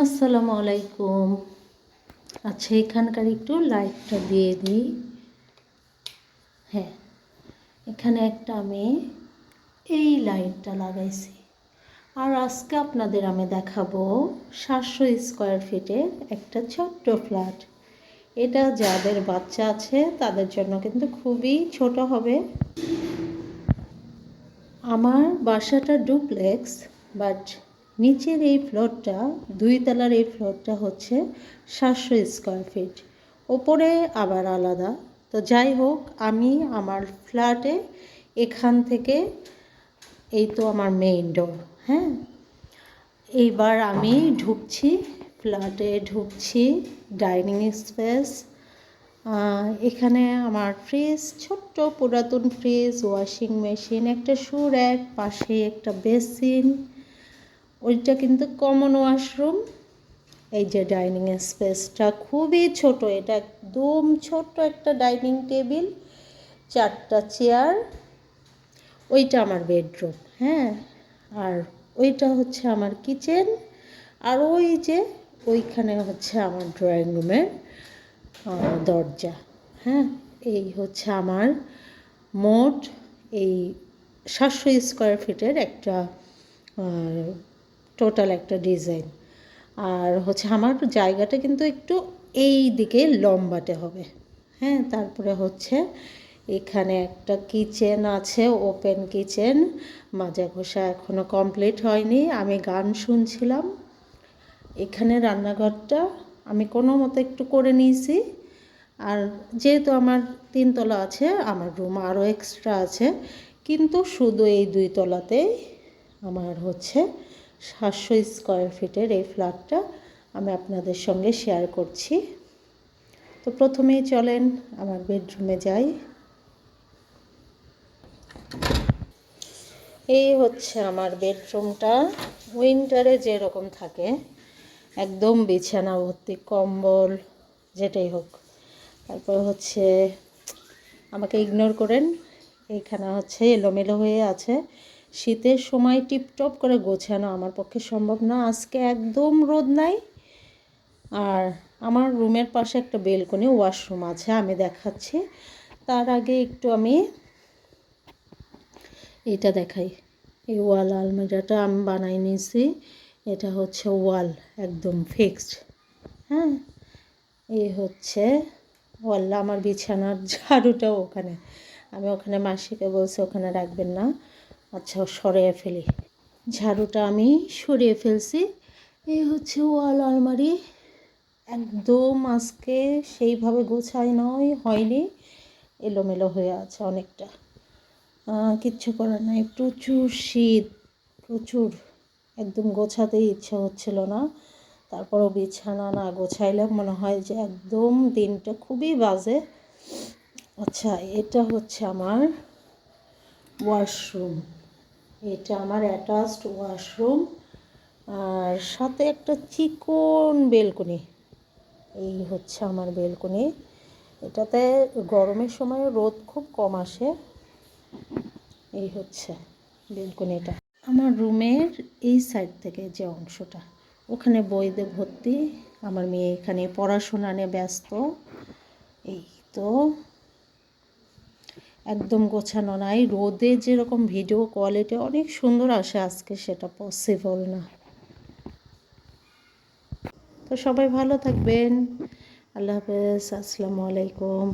আসসালামু আলাইকুম। আচ্ছা এখানকার একটু লাইটটা দিয়ে দিই। হ্যাঁ এখানে একটা আমি এই লাইটটা লাগাইছি। আর আজকে আপনাদের আমি দেখাবো সাতশো স্কোয়ার ফিটের একটা ছোট্ট ফ্ল্যাট এটা যাদের বাচ্চা আছে, তাদের জন্য কিন্তু খুবই ছোট হবে। আমার বাসাটা ডুপ্লেক্স বাট নিচের এই ফ্লোরটা, দুই তলার এই ফ্লোরটা হচ্ছে সাতশো স্কোয়ার ফিট ওপরে আবার আলাদা। তো যাই হোক, আমি আমার ফ্ল্যাটে এখান থেকে এই তো আমার মেইন ডোর হ্যাঁ? এইবার আমি ঢুকছি ফ্ল্যাটে ঢুকছি ডাইনিং স্পেস এখানে আমার ফ্রিজ ছোট্ট পুরাতন ফ্রিজ ওয়াশিং মেশিন একটা শু র্যাক পাশে একটা বেসিন ওইটা কিন্তু কমন ওয়াশরুম এই যে ডাইনিং স্পেসটা খুবই ছোট, এটা একদম ছোট্ট একটা ডাইনিং টেবিল চারটা চেয়ার ওইটা আমার বেডরুম হ্যাঁ। আর ওইটা হচ্ছে আমার কিচেন আর ওই যে ওইখানে হচ্ছে আমার ড্রয়িং রুমের দরজা হ্যাঁ। এই হচ্ছে আমার মোট এই সাতশো স্কোয়ার ফিটের একটা টোটাল একটা ডিজাইন। আর হচ্ছে আমার জায়গাটা কিন্তু একটু এই দিকে লম্বাটে হবে। হ্যাঁ তারপরে হচ্ছে এখানে একটা কিচেন আছে, ওপেন কিচেন। মাজা ঘষা এখনও কমপ্লিট হয়নি, আমি গান শুনছিলাম। এখানে রান্নাঘরটা আমি কোনো মতো একটু করে নিয়েছি। আর যেহেতু আমার তিনতলা আছে, আমার রুম আরও এক্সট্রা আছে, কিন্তু শুধু এই দুই তলাতেই আমার হচ্ছে সাতশো স্কোয়ার ফিটের এই ফ্ল্যাটটা আমি আপনাদের সঙ্গে শেয়ার করছি। তো প্রথমেই চলেন আমার বেডরুমে যাই। এই হচ্ছে আমার বেডরুমটা। উইন্টারে যেরকম থাকে, একদম বিছানা ভর্তি, কম্বল, যেটাই হোক। তারপর হচ্ছে, আমাকে ইগনোর করেন। এইখানে হচ্ছে এলোমেলো হয়ে আছে। শীতের সময় টিপটপ করে গোছানো আমার পক্ষে সম্ভব না। আজকে একদম রোদ নাই। আর আমার রুমের পাশে একটা বেলকনি, ওয়াশরুম আছে, আমি দেখাচ্ছি। তার আগে একটু আমি এটা দেখাই। এই ওয়াল আলমিরাটা আমি বানাই নিয়েছি। এটা হচ্ছে ওয়াল, একদম ফিক্সড। হ্যাঁ এই হচ্ছে ওয়াল, আমার বিছানার ঝাড়ুটাও ওখানে। আমি ওখানে মাসিকে বলছি, ওখানে রাখবেন না। আচ্ছা সরিয়ে ফেলি। ঝাড়ুটা আমি সরিয়ে ফেলছি। এই হচ্ছে ওয়াল আলমারি। একদম আজকে সেইভাবে গোছাই নয়, হয়নি। এলোমেলো হয়ে আছে অনেকটা। কিচ্ছু করার নাই। প্রচুর শীত, প্রচুর। একদম গোছাতেই ইচ্ছা হচ্ছিল না। তারপরও বিছানা না গোছাইলে মনে হয় যে একদম দিনটা খুবই বাজে। আচ্ছা এটা হচ্ছে আমার ওয়াশরুম। এটা আমার অ্যাটাচড ওয়াশরুম আর সাথে একটা চিকন বেলকনি। এই হচ্ছে আমার বেলকনি। এটাতে গরমের সময় রোদ খুব কম আসে। এই হচ্ছে বেলকনিটা। আমার রুমের এই সাইড থেকে যে অংশটা, ওখানে বইতে ভর্তি। আমার মেয়ে এখানে পড়াশোনা নিয়ে ব্যস্ত। এই তো একদম গোছানো নাই। রোদে যেরকম ভিডিও কোয়ালিটি অনেক সুন্দর আসে আজকে, সেটা পসিবল না। তো সবাই ভালো থাকবেন। আল্লাহ হাফেজ, আসসালামু আলাইকুম।